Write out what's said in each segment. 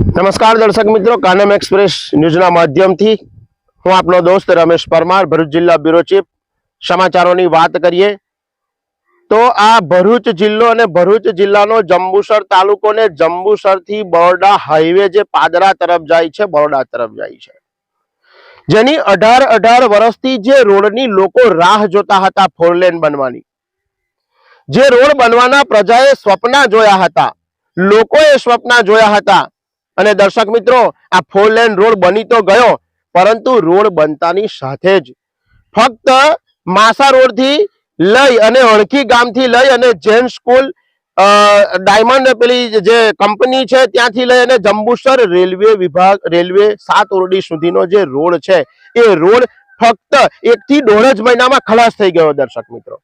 નમસ્કાર દર્શક મિત્રો, કાનમ એક્સપ્રેસ ન્યૂઝના માધ્યમથી હું આપનો દોસ્ત રમેશ પરમાર, ભરૂચ જિલ્લા બ્યુરો ચીફ. સમાચારોની વાત કરીએ તો આ ભરૂચ જિલ્લો અને ભરૂચ જિલ્લાનો જંબુસર તાલુકો ને જંબુસરથી બરોડા હાઈવે જે પાદરા તરફ જાય છે, બરોડા તરફ જાય છે. જેની અઢાર અઢાર વર્ષથી જે રોડની લોકો રાહ જોતા હતા ફોર લેન બનવાની. જે રોડ બનવાના પ્રજાએ સ્વપ્ન જોયા હતા, લોકોએ સ્વપ્ન જોયા હતા અને દર્શક મિત્રો, આ ફોર લેન રોડ બની તો ગયો, પરંતુ રોડ બનતાની સાથે જ. ફક્ત માસા રોડથી લઈ અને અણખી ગામથી લઈ અને જૈન સ્કૂલ ડાયમંડ પેલી જે કંપની છે ત્યાંથી લઈ અને જંબુસર રેલવે વિભાગ રેલવે સાત ઓરડી સુધીનો જે રોડ છે, એ રોડ ફક્ત એક થી દોઢ જ મહિનામાં ખલાસ થઈ ગયો દર્શક મિત્રો.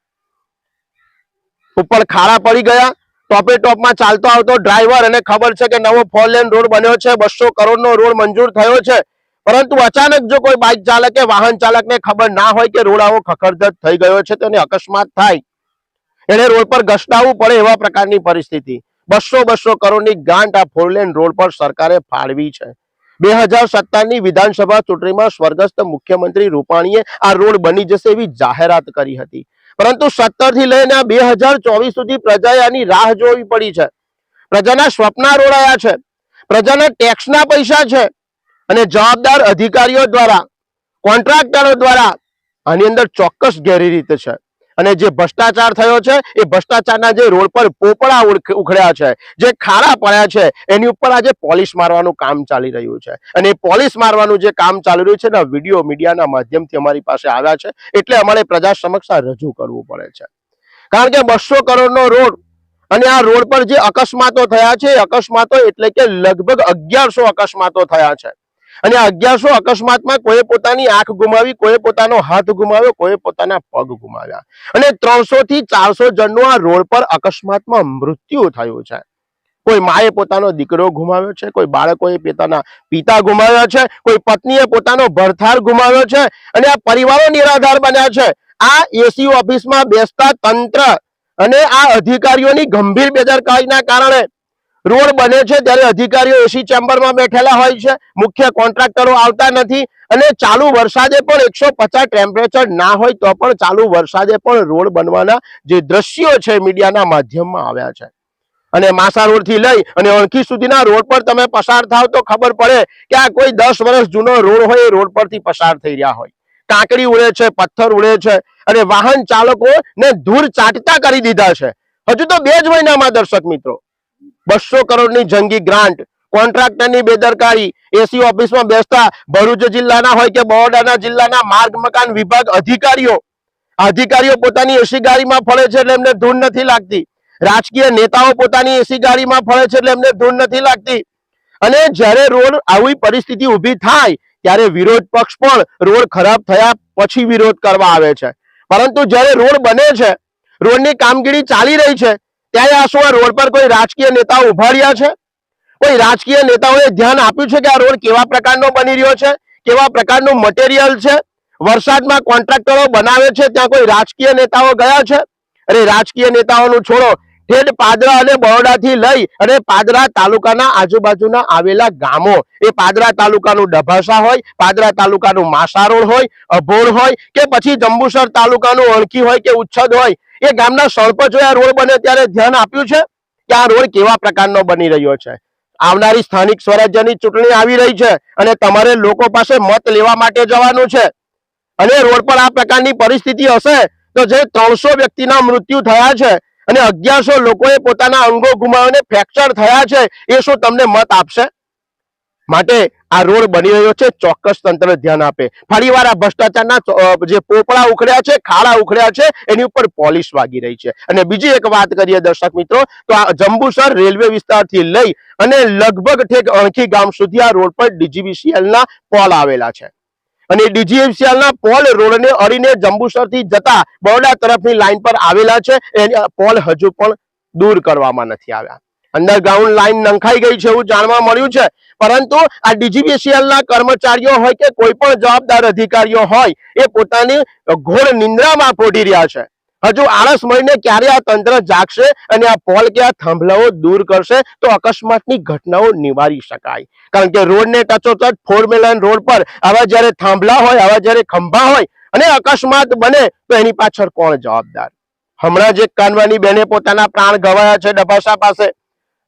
ઉપર ખાડા પડી ગયા ટોપે ટોપમાં ચાલતો આવતો ડ્રાઈવર અને ખબર છે કે નવો ફોર લેન રોડ બન્યો છે બસો કરોડનો રોડ મંજૂર થયો છે. પરંતુ અચાનક જો કોઈ બાઇક ચાલક વાહન ચાલકને ખબર ના હોય કે રોડ આવો ખખડધજ થઈ ગયો છે, તો એને અકસ્માત થાય. એને રોડ પર ઘસડાવવું પડે એવા પ્રકારની પરિસ્થિતિ. બસો બસો કરોડની ગાંઠ આ ફોર લેન રોડ પર સરકારે ફાળવી છે. બે હજાર સત્તરની વિધાનસભા ચૂંટણીમાં સ્વર્ગસ્થ મુખ્યમંત્રી રૂપાણીએ આ રોડ બની જશે એવી જાહેરાત કરી હતી. પરંતુ સત્તરથી લઈને બે હજાર ચોવીસ સુધી પ્રજાએ આની રાહ જોવી પડી છે. પ્રજાના સ્વપ્ન રોડાયા છે. પ્રજાના ટેક્સના પૈસા છે. અને જવાબદાર અધિકારીઓ દ્વારા, કોન્ટ્રાક્ટરો દ્વારા આની અંદર ચોક્કસ ગેરી રીતે છે. અને જે ભ્રષ્ટાચાર થયો છે, એ ભ્રષ્ટાચારના જે રોડ પર પોપડા ઉખડ્યા છે, જે ખાડા પડ્યા છે, એની ઉપર આજે પોલિશ મારવાનું કામ ચાલી રહ્યું છે. અને એ પોલિશ મારવાનું જે કામ ચાલી રહ્યું છે ને વીડિયો મીડિયાના માધ્યમથી અમારી પાસે આવ્યા છે, એટલે અમારે પ્રજા સમક્ષ રજૂ કરવું પડે છે. કારણ કે બસો કરોડનો રોડ અને આ રોડ પર જે અકસ્માતો થયા છે અકસ્માતો એટલે કે લગભગ અગિયારસો અકસ્માતો થયા છે. અને અગિયારસો અકસ્માતમાં કોઈ પોતાની આંખ ગુમાવી કોઈ પોતાનો હાથ ગુમાવ્યો કોઈ પોતાના પગ ગુમાવ્યા. અને ત્રણસો થી ચારસો જણનું આ રોડ પર અકસ્માતમાં મૃત્યુ થયું છે. કોઈ માએ પોતાનો દીકરો ગુમાવ્યો છે, કોઈ બાળકોએ પોતાના પિતા ગુમાવ્યા છે, કોઈ પત્નીએ પોતાનો ભરથાર ગુમાવ્યો છે અને આ પરિવારો નિરાધાર બન્યા છે. આ એસી ઓફિસમાં બેસતા તંત્ર અને આ અધિકારીઓની ગંભીર બેદરકારીના કારણે રોડ બને છે ત્યારે અધિકારીઓ એસી ચેમ્બરમાં બેઠેલા હોય છે. મુખ્ય કોન્ટ્રાક્ટરો આવતા નથી અને ચાલુ વરસાદે પણ એકસો ટેમ્પરેચર ના હોય તો પણ ચાલુ વરસાદે પણ રોડ બનવાના જે દ્રશ્યો છે મીડિયાના માધ્યમમાં આવ્યા છે. અને માસા રોડથી લઈ અને અણખી સુધીના રોડ પર તમે પસાર થાવ તો ખબર પડે કે આ કોઈ દસ વર્ષ જૂનો રોડ હોય, એ રોડ પરથી પસાર થઈ રહ્યા હોય. કાંકડી ઉડે છે, પથ્થર ઉડે છે અને વાહન ચાલકો ને ધૂળ ચાટતા કરી દીધા છે. હજુ તો બે જ મહિનામાં દર્શક મિત્રો બસો કરોડની જંગી ગ્રાન્ટ. કોન્ટ્રાક્ટરની બેદરકારી. એસી ઓફિસમાં બેસતા ભરૂચ જિલ્લાના હોય કે બરોડાના જિલ્લાના માર્ગ મકાન વિભાગ અધિકારીઓ. અધિકારીઓ પોતાની એસી ગાડીમાં ફળે છે એટલે એમને ધૂન નથી લાગતી. રાજકીય નેતાઓ પોતાની એસી ગાડીમાં ફળે છે એટલે એમને ધૂન નથી લાગતી. અને જ્યારે રોડ આવી પરિસ્થિતિ ઊભી થાય, ત્યારે વિરોધ પક્ષ પણ રોડ ખરાબ થયા પછી વિરોધ કરવા આવે છે. પરંતુ જ્યારે રોડ બને છે, રોડની કામગીરી ચાલી રહી છે ત્યારે આ શું આ રોડ પર કોઈ રાજકીય નેતાઓ ઊભા રહ્યા છે? કોઈ રાજકીય નેતાઓએ ધ્યાન આપ્યું છે કે આ રોડ કેવા પ્રકારનો બની રહ્યો છે? કેવા પ્રકારનું મટીરિયલ છે? વરસાદમાં કોન્ટ્રાક્ટરો બનાવે છે? ત્યાં કોઈ રાજકીય નેતાઓ ગયા છે? અરે રાજકીય નેતાઓનું છોડો ઠેઠ પાદરા અને બરોડાથી લઈ અને પાદરા તાલુકાના આજુબાજુના આવેલા ગામો. એ પાદરા તાલુકાનું ડભાસા હોય, પાદરા તાલુકાનું માસારોડ હોય અભોર હોય કે પછી જંબુસર તાલુકાનું અણખી હોય કે ઉચ્છદ હોય. એ ગામના સરપંચોએ આ રોડ બને ત્યારે ધ્યાન આપ્યું છે કે આ રોડ કેવા પ્રકારનો બની રહ્યો છે. આવનારી સ્થાનિક સ્વરાજ્યની ચૂંટણી આવી રહી છે અને તમારે લોકો પાસે મત લેવા માટે જવાનું છે. અને રોડ પર આ પ્રકારની પરિસ્થિતિ હશે તો જે ત્રણસો વ્યક્તિના મૃત્યુ થયા છે અને અગિયારસો લોકોએ પોતાના અંગો ગુમાવીને ફ્રેક્ચર થયા છે, એ શું તમને મત આપશે? માટે આ રોડ બની રહ્યો છે, ચોક્કસ તંત્ર ધ્યાન આપે. ફરીવાર આ ભ્રષ્ટાચારના જે પોપડા ઉખડ્યા છે, ખાડા ઉખડ્યા છે, એની ઉપર પોલીસ વાગી રહી છે. અને બીજી એક વાત કરીએ દર્શક મિત્રો, તો આ જંબુસર રેલવે વિસ્તારથી લઈ અને લગભગ ઠેક અણખી ગામ સુધી આ રોડ પર ડીજીબીસીએલના પોલ આવેલા છે. અને DGVCL ના પોલ રોડને અડીને જંબુસરથી જતા બરોડા તરફની લાઇન પર આવેલા છે. એની પોલ હજુ પણ દૂર કરવામાં નથી આવ્યા. અંડરગ્રાઉન્ડ લાઇન નંખાઈ ગઈ છે એવું જાણવા મળ્યું છે. પરંતુ આ ડીજીબીસીએલ ના કર્મચારીઓ હોય કે કોઈ પણ જવાબદાર અધિકારીઓ હોય, એ પોતાની ઘોર નિંદ્રામાં પોઢી રહ્યા છે. હજુ આળસ મળીને ક્યારે આ તંત્ર જાગશે અને આ પોલ કે આ થાંભલાઓ દૂર કરશે તો અકસ્માતની ઘટનાઓ નિવારી શકાય. કારણ કે રોડને ટચોટચ ફોર રોડ પર આવા જ્યારે થાંભલા હોય, આવા જ્યારે ખંભા હોય અને અકસ્માત બને તો એની પાછળ કોણ જવાબદાર? હમણાં જે કાનવાની બેને પોતાના પ્રાણ ગવાયા છે ડભાસા પાસે.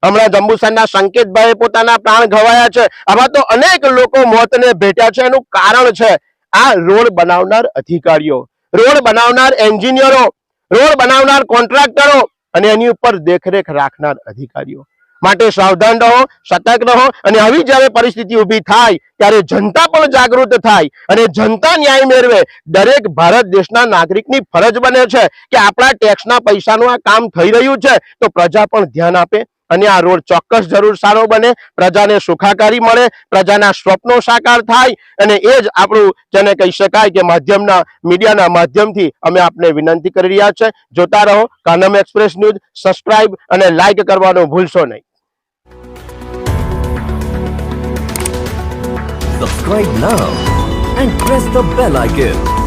હમણાં જંબુસરના સંકેતભાઈએ પોતાના પ્રાણ ગવાયા છે. આવા તો અનેક લોકો મોતને ભેટ્યા છે. એનું કારણ છે આ રોડ બનાવનાર અધિકારીઓ. રોડ બનાવનાર એન્જિનિયરો રોડ બનાવનાર કોન્ટ્રાક્ટરો અને એની ઉપર દેખરેખ રાખનાર અધિકારીઓ. માટે સાવધાન રહો, સતર્ક રહો અને આવી જ્યારે પરિસ્થિતિ ઊભી થાય ત્યારે જનતા પણ જાગૃત થાય અને જનતા ન્યાય મેળવે. દરેક ભારત દેશના નાગરિકની ફરજ બને છે કે આપણા ટેક્સના પૈસાનું આ કામ થઈ રહ્યું છે તો પ્રજા પણ ધ્યાન આપે અને આ રોડ ચોક્કસ જરૂર સારો બને, પ્રજાને સુખાકારી મળે, પ્રજાના સ્વપ્નો સાકાર થાય અને એ જ આપણું જેને કહી શકાય કે માધ્યમના, મીડિયાના માધ્યમથી અમે આપને વિનંતી કરી રહ્યા છે જોતા રહો, કાનમ એક્સપ્રેસ ન્યૂઝ, સબસ્ક્રાઇબ અને લાઈક કરવાનું ભૂલશો નહીં Subscribe now and press the bell icon.